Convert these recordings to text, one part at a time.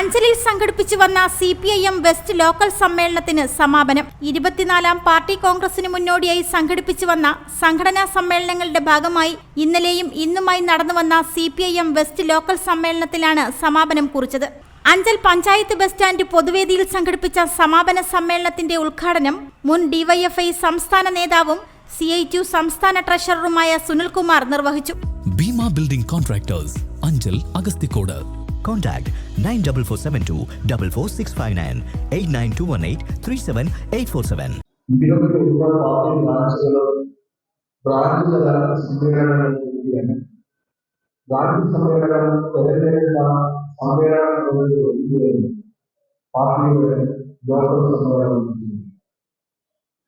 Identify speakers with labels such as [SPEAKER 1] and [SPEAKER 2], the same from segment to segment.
[SPEAKER 1] അഞ്ചലിൽ സംഘടിപ്പിച്ചു വന്ന C P I M west local സമ്മേളനത്തിന് സമാപനം. ഇരുപത്തിനാലാം പാർട്ടി കോൺഗ്രസിന് മുന്നോടിയായി സംഘടിപ്പിച്ചു വന്ന സംഘടനാ സമ്മേളനങ്ങളുടെ ഭാഗമായി ഇന്നലെയും ഇന്നുമായി നടന്നു വന്ന C P I M west local സമ്മേളനത്തിലാണ് സമാപനം കുറിച്ചത്. അഞ്ചൽ പഞ്ചായത്ത് ബസ് സ്റ്റാൻഡ് പൊതുവേദിയിൽ സംഘടിപ്പിച്ച സമാപന സമ്മേളനത്തിന്റെ ഉദ്ഘാടനം മുൻ ഡിവൈഎഫ്ഐ സംസ്ഥാന നേതാവും സി ഐ ടു സംസ്ഥാന ട്രഷററുമായ സുനിൽകുമാർ നിർവഹിച്ചു.
[SPEAKER 2] Bhima building contractors Anchal Agasthikode.
[SPEAKER 3] Contact 94472 44659 89218 37847.
[SPEAKER 4] നിരവധി ഒരുപാട് പാർട്ടി ബ്രാഞ്ചുകൾ ബ്രാഞ്ച് തല സമ്മേളനങ്ങൾ കൂടിയാണ് ബ്രാഞ്ച് സമ്മേളനം തെരഞ്ഞെടുത്ത സമ്മേളനങ്ങളിൽ പാർട്ടിയുടെ ലോക്കൽ സമ്മേളനം.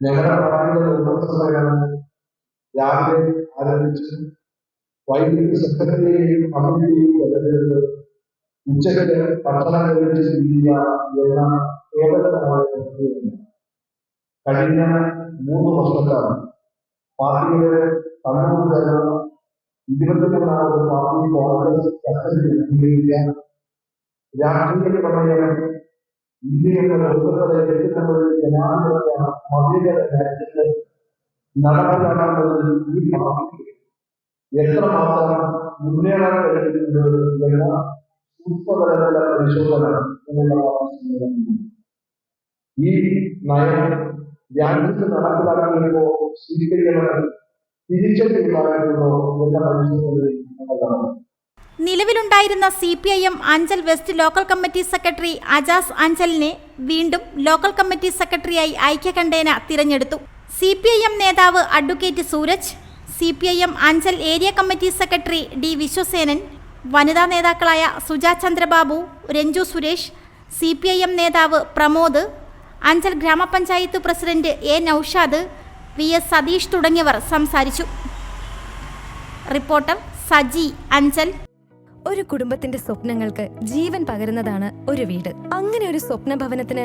[SPEAKER 4] ഞങ്ങളുടെ പാർട്ടിയുടെ ലോക്കൽ സമ്മേളനം രാവിലെ ആരംഭിച്ചു വൈകിട്ട് സെക്രട്ടറിയെയും കമ്മിറ്റിയെയും തെരഞ്ഞെടുത്ത് ഉച്ചയ്ക്ക് ഭക്ഷണം കഴിച്ച് പിരിയുക എന്ന പ്രക്രിയയാണ് കഴിഞ്ഞ മൂന്ന് വർഷക്കാലം പാർട്ടിയുടെ കണ്ണൂർ ചേർന്ന ഇരുപത്തിമൂന്നാമത് പാർട്ടി കോൺഗ്രസ് ചർച്ചയിൽ അംഗീകരിക്കാൻ രാഷ്ട്രീയ പ്രമേയം ഇന്ത്യയുടെ ലോകത്തിലെ എത്തുന്നത് ജനാധിപത്യ മതേതര രാജ്യത്ത് നടപ്പിലാക്കാനുള്ളതിൽ ഈ പാർട്ടിക്ക് എത്രമാത്രം മുന്നേറാൻ കഴിയുന്നത് എന്ന സൂക്ഷ്മതലത്തിലുള്ള പരിശോധന എന്നുള്ളതാണ് ഈ നയം രാജ്യത്ത് നടപ്പിലാക്കിയപ്പോ സ്വീകരിക്കണമെന്ന് സ്വീകരിക്കണം
[SPEAKER 1] നിലവിലുണ്ടായിരുന്ന C P I M Anchal west local committee secretary Ajas അഞ്ചലിനെ വീണ്ടും ലോക്കൽ കമ്മിറ്റി സെക്രട്ടറിയായി ഐക്യകണ്ഠേന തിരഞ്ഞെടുത്തു. സി പി ഐ എം നേതാവ് advocate Sooraj C P I M Anchal area committee secretary D Viswasenan വനിതാ നേതാക്കളായ Suja Chandrababu Ranju Suresh C P I M നേതാവ് പ്രമോദ് അഞ്ചൽ ഗ്രാമപഞ്ചായത്ത് president A Naushad V S Satheesh തുടങ്ങിയവർ സംസാരിച്ചു. റിപ്പോർട്ടർ സജി അഞ്ചൽ.
[SPEAKER 5] ഒരു കുടുംബത്തിന്റെ സ്വപ്നങ്ങൾക്ക് ജീവൻ പകരുന്നതാണ് ഒരു വീട്. അങ്ങനെ ഒരു സ്വപ്ന ഭവനത്തിന്